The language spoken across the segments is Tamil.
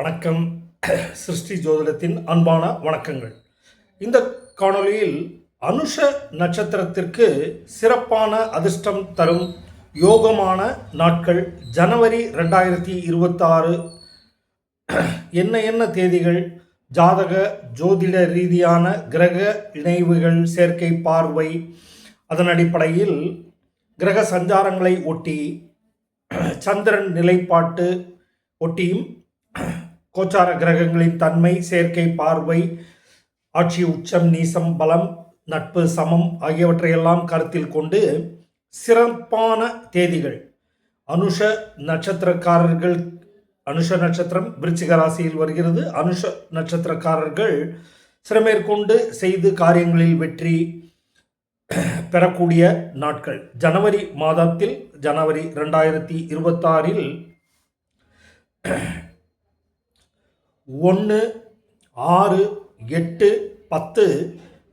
வணக்கம். சிருஷ்டி ஜோதிடத்தின் அன்பான வணக்கங்கள். இந்த காணொளியில் அனுஷ நட்சத்திரத்திற்கு சிறப்பான அதிர்ஷ்டம் தரும் யோகமான நாட்கள் ஜனவரி ரெண்டாயிரத்தி இருபத்தாறு. என்ன என்ன தேதிகள்? ஜாதக ஜோதிட ரீதியான கிரக இணைவுகள் சேர்க்கை பார்வை. அதன் அடிப்படையில் கிரக சஞ்சாரங்களை ஒட்டி சந்திரன் நிலைப்பாட்டு ஒட்டியும் கோச்சார கிரகங்களின் தன்மை சேர்க்கை பார்வை ஆட்சி உச்சம் நீசம் பலம் நட்பு சமம் ஆகியவற்றையெல்லாம் கருத்தில் கொண்டு சிறப்பான தேதிகள். அனுஷ நட்சத்திரக்காரர்கள் அனுஷ நட்சத்திரம் விருச்சிக ராசியில் வருகிறது. அனுஷ நட்சத்திரக்காரர்கள் சிறமேற்கொண்டு செய்து காரியங்களில் வெற்றி பெறக்கூடிய நாட்கள். ஜனவரி மாதத்தில் ஜனவரி ரெண்டாயிரத்தி இருபத்தாறில் ஒன்று ஆறு எட்டு பத்து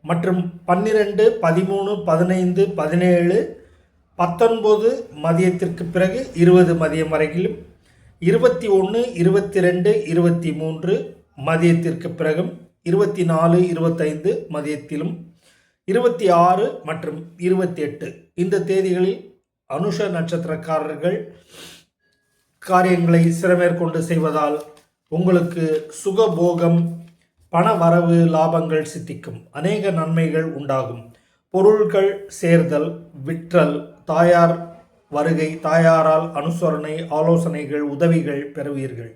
மற்றும் பன்னிரெண்டு பதிமூணு பதினைந்து பதினேழு பத்தொன்பது மதியத்திற்கு பிறகு இருபது மதியம் வரையிலும் இருபத்தி ஒன்று இருபத்தி ரெண்டு இருபத்தி மூன்று மதியத்திற்கு பிறகும் இருபத்தி நாலு இருபத்தைந்து மதியத்திலும் இருபத்தி ஆறு மற்றும் இருபத்தி எட்டு. இந்த தேதிகளில் அனுஷ நட்சத்திரக்காரர்கள் காரியங்களை சிறமேற்கொண்டு செய்வதால் உங்களுக்கு சுகபோகம் பண வரவு லாபங்கள் சித்திக்கும். அநேக நன்மைகள் உண்டாகும். பொருள்கள் சேர்தல் விற்றல் தாயார் வருகை தாயாரால் அனுசரணை ஆலோசனைகள் உதவிகள் பெறுவீர்கள்.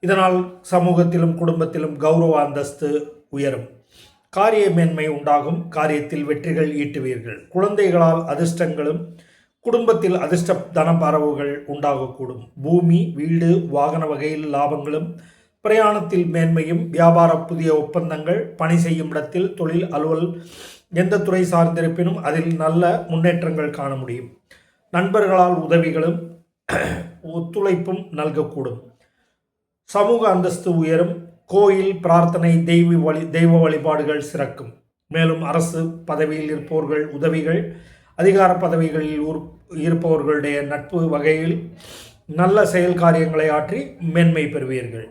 இதனால் சமூகத்திலும் குடும்பத்திலும் கௌரவ அந்தஸ்து உயரும். காரிய மேன்மை உண்டாகும். காரியத்தில் வெற்றிகள் ஈட்டுவீர்கள். குழந்தைகளால் அதிர்ஷ்டங்களும் குடும்பத்தில் அதிர்ஷ்ட தனப்பரவுகள் உண்டாகக்கூடும். பூமி வீடு வாகன வகையில் லாபங்களும் பிரயாணத்தில் மேன்மையும் வியாபார புதிய ஒப்பந்தங்கள் பணி செய்யும் இடத்தில் தொழில் அலுவல் எந்த துறை சார்ந்திருப்பினும் அதில் நல்ல முன்னேற்றங்கள் காண முடியும். நண்பர்களால் உதவிகளும் ஒத்துழைப்பும் நல்கக்கூடும். சமூக அந்தஸ்து உயரும் கோயில் பிரார்த்தனை தெய்வ வழி தெய்வ வழிபாடுகள் சிறக்கும். மேலும் அரசு பதவியில் இருப்போர்கள் உதவிகள் அதிகார பதவிகளில் இருப்பவர்களுடைய நட்பு வகையில் நல்ல செயல் காரியங்களை ஆற்றி மேன்மை பெறுவீர்கள்.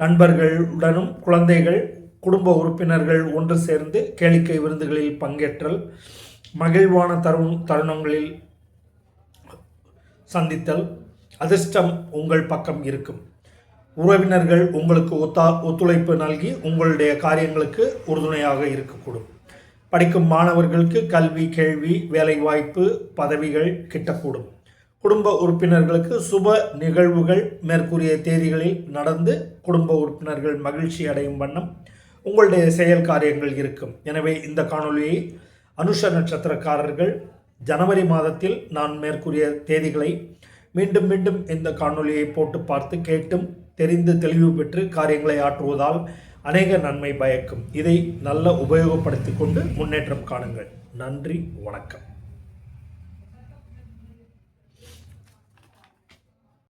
நண்பர்களுடனும் குழந்தைகள் குடும்ப உறுப்பினர்கள் ஒன்று சேர்ந்து கேளிக்கை விருந்துகளில் பங்கேற்றல் மகிழ்வான தருணம் தருணங்களில் சந்தித்தல் அதிர்ஷ்டம் உங்கள் பக்கம் இருக்கும். உறவினர்கள் உங்களுக்கு ஒத்தா ஒத்துழைப்பு நல்கி உங்களுடைய காரியங்களுக்கு உறுதுணையாக இருக்கக்கூடும். படிக்கும் மாணவர்களுக்கு கல்வி கேள்வி வேலைவாய்ப்பு பதவிகள் கிட்டக்கூடும். குடும்ப உறுப்பினர்களுக்கு சுப நிகழ்வுகள் மேற்கூறிய தேதிகளில் நடந்து குடும்ப உறுப்பினர்கள் மகிழ்ச்சி அடையும் வண்ணம் உங்களுடைய செயல் காரியங்கள் இருக்கும். எனவே இந்த காணொலியை அனுஷ நட்சத்திரக்காரர்கள் ஜனவரி மாதத்தில் நான் மேற்கூறிய தேதிகளை மீண்டும் மீண்டும் இந்த காணொலியை போட்டு பார்த்து கேட்டும் தெரிந்து தெளிவு பெற்று காரியங்களை ஆற்றுவதால் அநேக நன்மை பயக்கும். இதை நல்ல உபயோகப்படுத்தி கொண்டு முன்னேற்றம் காணுங்கள். நன்றி வணக்கம்.